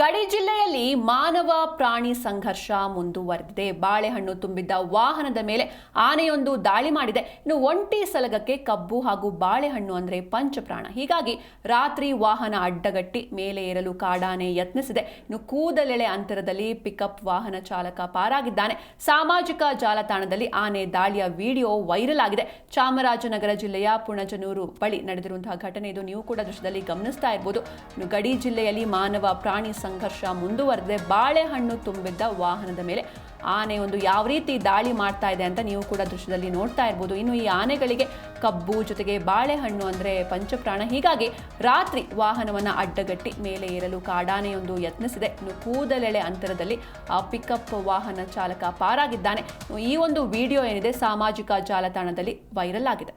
ಗಡಿ ಜಿಲ್ಲೆಯಲ್ಲಿ ಮಾನವ ಪ್ರಾಣಿ ಸಂಘರ್ಷ ಮುಂದುವರೆದಿದೆ. ಬಾಳೆಹಣ್ಣು ತುಂಬಿದ್ದ ವಾಹನದ ಮೇಲೆ ಆನೆಯೊಂದು ದಾಳಿ ಮಾಡಿದೆ. ಇನ್ನು ಒಂಟಿ ಸಲಗಕ್ಕೆ ಕಬ್ಬು ಹಾಗೂ ಬಾಳೆಹಣ್ಣು ಅಂದ್ರೆ ಪಂಚಪ್ರಾಣ. ಹೀಗಾಗಿ ರಾತ್ರಿ ವಾಹನ ಅಡ್ಡಗಟ್ಟಿ ಮೇಲೆ ಏರಲು ಕಾಡಾನೆ ಯತ್ನಿಸಿದೆ. ಇನ್ನು ಕೂದಲೆಳೆ ಅಂತರದಲ್ಲಿ ಪಿಕಪ್ ವಾಹನ ಚಾಲಕ ಪಾರಾಗಿದ್ದಾನೆ. ಸಾಮಾಜಿಕ ಜಾಲತಾಣದಲ್ಲಿ ಆನೆ ದಾಳಿಯ ವಿಡಿಯೋ ವೈರಲ್ ಆಗಿದೆ. ಚಾಮರಾಜನಗರ ಜಿಲ್ಲೆಯ ಪುಣಜನೂರು ಬಳಿ ನಡೆದಿರುವಂತಹ ಘಟನೆ. ಇದು ನೀವು ಕೂಡ ದೃಶ್ಯದಲ್ಲಿ ಗಮನಿಸ್ತಾ ಇನ್ನು ಗಡಿ ಜಿಲ್ಲೆಯಲ್ಲಿ ಮಾನವ ಪ್ರಾಣಿ ಸಂಘರ್ಷ ಮುಂದುವರೆದೆ ಬಾಳೆಹಣ್ಣು ತುಂಬಿದ್ದ ವಾಹನದ ಮೇಲೆ ಆನೆ ಒಂದು ಯಾವ ರೀತಿ ದಾಳಿ ಮಾಡ್ತಾ ಇದೆ ಅಂತ ನೀವು ಕೂಡ ದೃಶ್ಯದಲ್ಲಿ ನೋಡ್ತಾ ಇರ್ಬೋದು. ಇನ್ನು ಈ ಆನೆಗಳಿಗೆ ಕಬ್ಬು ಜೊತೆಗೆ ಬಾಳೆಹಣ್ಣು ಅಂದರೆ ಪಂಚಪ್ರಾಣ. ಹೀಗಾಗಿ ರಾತ್ರಿ ವಾಹನವನ್ನು ಅಡ್ಡಗಟ್ಟಿ ಮೇಲೆ ಏರಲು ಕಾಡಾನೆಯೊಂದು ಯತ್ನಿಸಿದೆ. ಇನ್ನು ಕೂದಲೆಳೆ ಅಂತರದಲ್ಲಿ ಆ ಪಿಕಪ್ ವಾಹನ ಚಾಲಕ ಪಾರಾಗಿದ್ದಾನೆ. ಈ ಒಂದು ವಿಡಿಯೋ ಏನಿದೆ ಸಾಮಾಜಿಕ ಜಾಲತಾಣದಲ್ಲಿ ವೈರಲ್ ಆಗಿದೆ.